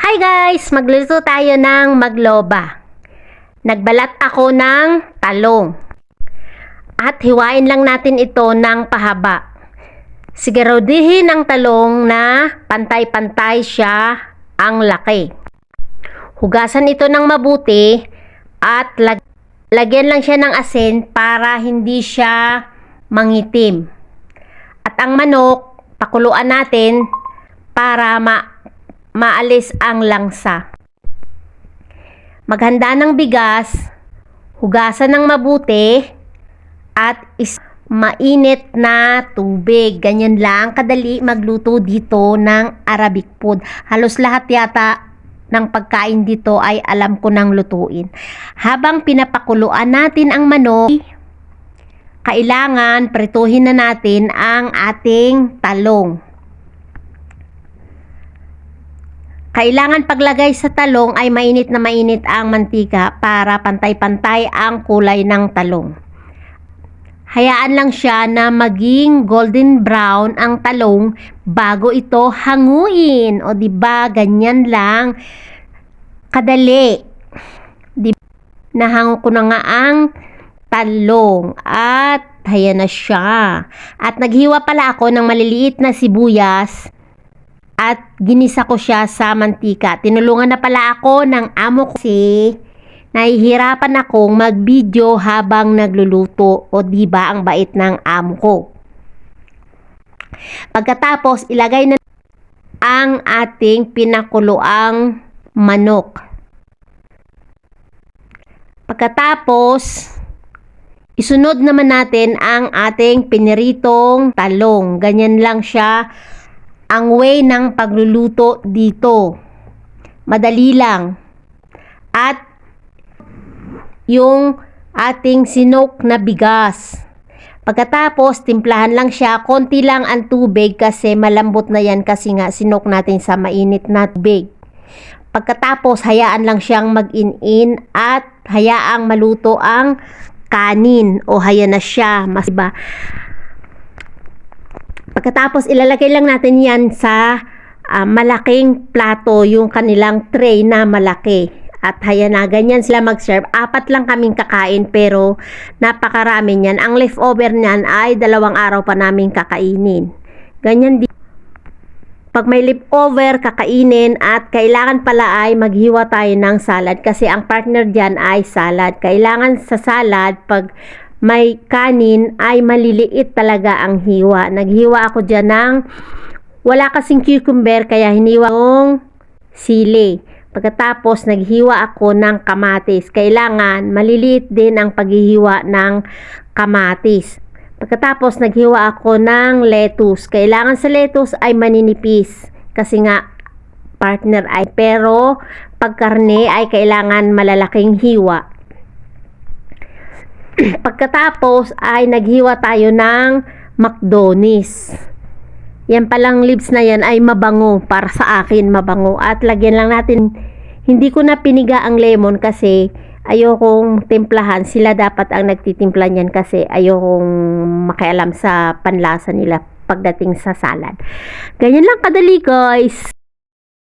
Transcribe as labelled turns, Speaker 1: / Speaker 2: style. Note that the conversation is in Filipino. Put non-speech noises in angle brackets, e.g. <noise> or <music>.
Speaker 1: Hi guys! Magluluto tayo ng magloba. Nagbalat ako ng talong. At hiwain lang natin ito ng pahaba. Siguraduhin ang talong na pantay-pantay siya ang laki. Hugasan ito ng mabuti at lag- lagyan lang siya ng asin para hindi siya mangitim. At ang manok, pakuluan natin para ma maalis ang langsa. Maghanda ng bigas, hugasan ng mabuti, at is mainit na tubig. Ganyan lang kadali magluto dito ng Arabic food. Halos lahat yata ng pagkain dito ay alam ko nang lutuin. Habang pinapakuluan natin ang manok, kailangan prituhin na natin ang ating talong. Kailangan paglagay sa talong ay mainit na mainit ang mantika para pantay-pantay ang kulay ng talong. Hayaan lang siya na maging golden brown ang talong bago ito hanguin. O di ba ganyan lang kadali. Di nahango ko na nga ang talong at hayan na siya. At naghiwa pala ako ng maliliit na sibuyas at ginisa ko siya sa mantika. Tinulungan na pala ako ng amo ko kasi nahihirapan akong mag-video habang nagluluto o di ba ang bait ng amo ko. Pagkatapos ilagay na ang ating pinakuluang manok. Pagkatapos isunod naman natin ang ating piniritong talong. Ganyan lang siya ang way ng pagluluto dito. Madali lang. At yung ating sinok na bigas. Pagkatapos, timplahan lang siya, konti lang ang tubig kasi malambot na yan kasi nga sinok natin sa mainit na tubig. Pagkatapos, hayaan lang siyang mag-in-in at hayaang maluto ang kanin o haya na siya. Mas iba. Pagkatapos, ilalagay lang natin yan sa ah, malaking plato, yung kanilang tray na malaki. At haya na, ganyan sila mag-serve. Apat lang kaming kakain pero napakarami niyan. Ang leftover niyan ay dalawang araw pa namin kakainin. Ganyan din. Pag may leftover, kakainin at kailangan pala ay maghiwa tayo ng salad kasi ang partner dyan ay salad. Kailangan sa salad, pag may kanin ay maliliit talaga ang hiwa. Naghiwa ako dyan ng wala kasing cucumber kaya hiniwa kong sili. Pagkatapos naghiwa ako ng kamatis. Kailangan maliliit din ang paghihiwa ng kamatis. Pagkatapos naghiwa ako ng lettuce. Kailangan sa lettuce ay maninipis kasi nga partner ay pero pag karne ay kailangan malalaking hiwa. <clears throat> Pagkatapos ay naghiwa tayo ng McDonald's. Yan palang leaves na yan ay mabango para sa akin mabango at lagyan lang natin hindi ko na piniga ang lemon kasi ayokong timplahan sila dapat ang nagtitimpla niyan kasi ayokong makialam sa panlasa nila pagdating sa salad. Ganyan lang kadali guys.